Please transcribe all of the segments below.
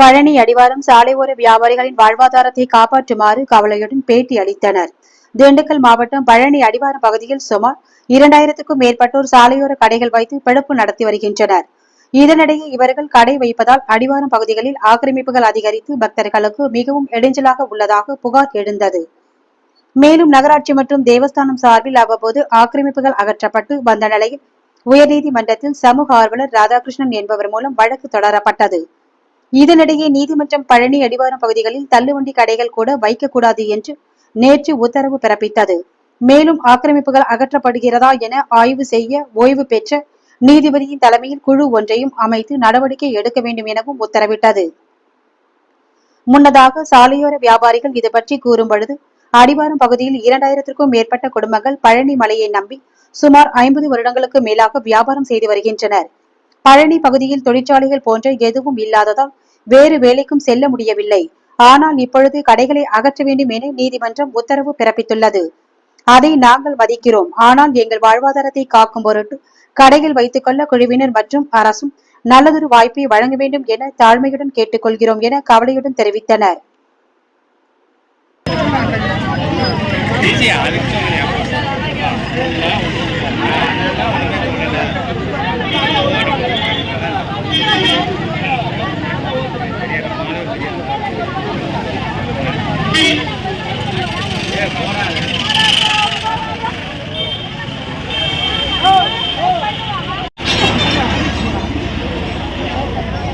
பழனி அடிவாரம் சாலையோர வியாபாரிகளின் வாழ்வாதாரத்தை காப்பாற்றுமாறு கவலையுடன் பேட்டி அளித்தனர். திண்டுக்கல் மாவட்டம் பழனி அடிவாரம் பகுதியில் சுமார் இரண்டாயிரத்துக்கும் மேற்பட்டோர் சாலையோர கடைகள் வைத்து பிழப்பு நடத்தி வருகின்றனர். இதனிடையே இவர்கள் கடை வைப்பதால் அடிவாரம் பகுதிகளில் ஆக்கிரமிப்புகள் அதிகரித்து பக்தர்களுக்கு மிகவும் இடைஞ்சலாக உள்ளதாக புகார் எழுந்தது. மேலும் நகராட்சி மற்றும் தேவஸ்தானம் சார்பில் அவ்வப்போது ஆக்கிரமிப்புகள் அகற்றப்பட்டு வந்த நிலையில் உயர்நீதிமன்றத்தில் சமூக ஆர்வலர் ராதாகிருஷ்ணன் என்பவர் மூலம் வழக்கு தொடரப்பட்டது. இதனிடையே நீதிமன்றம் பழனி அடிவாரம் பகுதிகளில் தள்ளுவண்டி கடைகள் கூட வைக்கக்கூடாது என்று நேற்று உத்தரவு பிறப்பித்தது. மேலும் ஆக்கிரமிப்புகள் அகற்றப்படுகிறதா என ஆய்வு செய்ய ஓய்வு பெற்ற நீதிபதியின் தலைமையில் குழு ஒன்றையும் அமைத்து நடவடிக்கை எடுக்க வேண்டும் எனவும் உத்தரவிட்டது. முன்னதாக சாலையோர வியாபாரிகள் இது பற்றி கூறும் பொழுது அடிவாரம் பகுதியில் இரண்டாயிரத்திற்கும் மேற்பட்ட குடும்பங்கள் பழனி மலையை நம்பி சுமார் ஐம்பது வருடங்களுக்கு மேலாக வியாபாரம் செய்து வருகின்றனர். பழனி பகுதியில் தொழிற்சாலைகள் போன்ற எதுவும் இல்லாததால் வேறு வேலைக்கும் செல்ல முடியவில்லை. ஆனால் இப்பொழுது கடைகளை அகற்ற வேண்டும் என நீதிமன்றம் உத்தரவு பிறப்பித்துள்ளது. அதை நாங்கள் மதிக்கிறோம். ஆனால் எங்கள் வாழ்வாதாரத்தை காக்கும் பொருட்டு கடைகள் வைத்துக் கொள்ள குழுவினர் மற்றும் அரசும் நல்லதொரு வாய்ப்பை வழங்க வேண்டும் என தாழ்மையுடன் கேட்டுக்கொள்கிறோம் என கவலையுடன் தெரிவித்தனர்.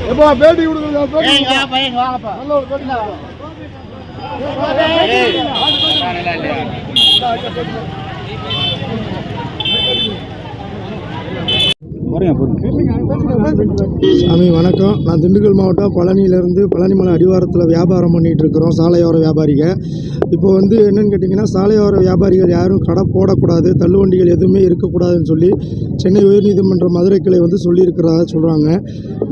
எப்பா பேட்டி கொடுக்குறதா பேட்டி வாங்கப்பா. நல்ல ஒரு பேட்டி கொடுங்க. சாமி வணக்கம். நான் திண்டுக்கல் மாவட்டம் பழனியிலேருந்து பழனிமலை அடிவாரத்தில் வியாபாரம் பண்ணிகிட்டு இருக்கிறோம் சாலையோர வியாபாரிகள். இப்போ வந்து என்னென்னு கேட்டிங்கன்னா சாலையோர வியாபாரிகள் யாரும் கடை போடக்கூடாது தள்ளுவண்டிகள் எதுவுமே இருக்கக்கூடாதுன்னு சொல்லி சென்னை உயர்நீதிமன்ற மதுரை கிளை வந்து சொல்லியிருக்கிறதா சொல்கிறாங்க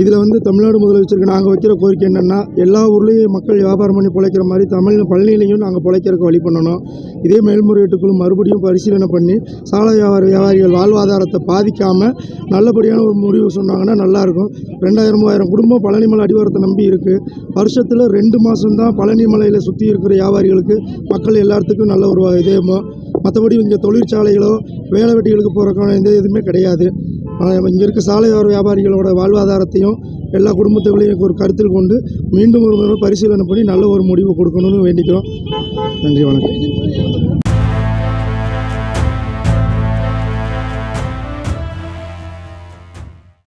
இதில் வந்து தமிழ்நாடு முதலமைச்சருக்கு நாங்கள் வைக்கிற கோரிக்கை என்னென்னா எல்லா ஊர்லேயும் மக்கள் வியாபாரம் பண்ணி பிழைக்கிற மாதிரி தமிழ் பழனிலையும் நாங்கள் பிழைக்கிறதுக்கு வழி பண்ணணும். இதே மேல்முறையீட்டுக்குழு மறுபடியும் பரிசீலனை பண்ணி சாலை வியாபார வியாபாரிகள் வாழ்வாதாரத்தை பாதிக்காமல் நல்ல நல்லபடியான ஒரு முடிவு சொன்னாங்கன்னா நல்லாயிருக்கும். ரெண்டாயிரம் மூவாயிரம் குடும்பம் பழனிமலை அடிவாரத்தை நம்பி இருக்குது வருஷத்தில் ரெண்டு மாதம்தான் பழனிமலையில் சுற்றி இருக்கிற வியாபாரிகளுக்கு மக்கள் எல்லாத்துக்கும் நல்ல ஒரு இதே மற்றபடி இங்கே தொழிற்சாலைகளோ வேலை வெட்டிகளுக்கு போகிறக்கான எந்த இதுவுமே கிடையாது. இங்கே இருக்க சாலையோர வியாபாரிகளோட வாழ்வாதாரத்தையும் எல்லா குடும்பத்துகளையும் ஒரு கருத்தில் கொண்டு மீண்டும் ஒரு முறை பரிசீலனை பண்ணி நல்ல ஒரு முடிவு கொடுக்கணும்னு வேண்டிக்கிறோம். நன்றி வணக்கம்.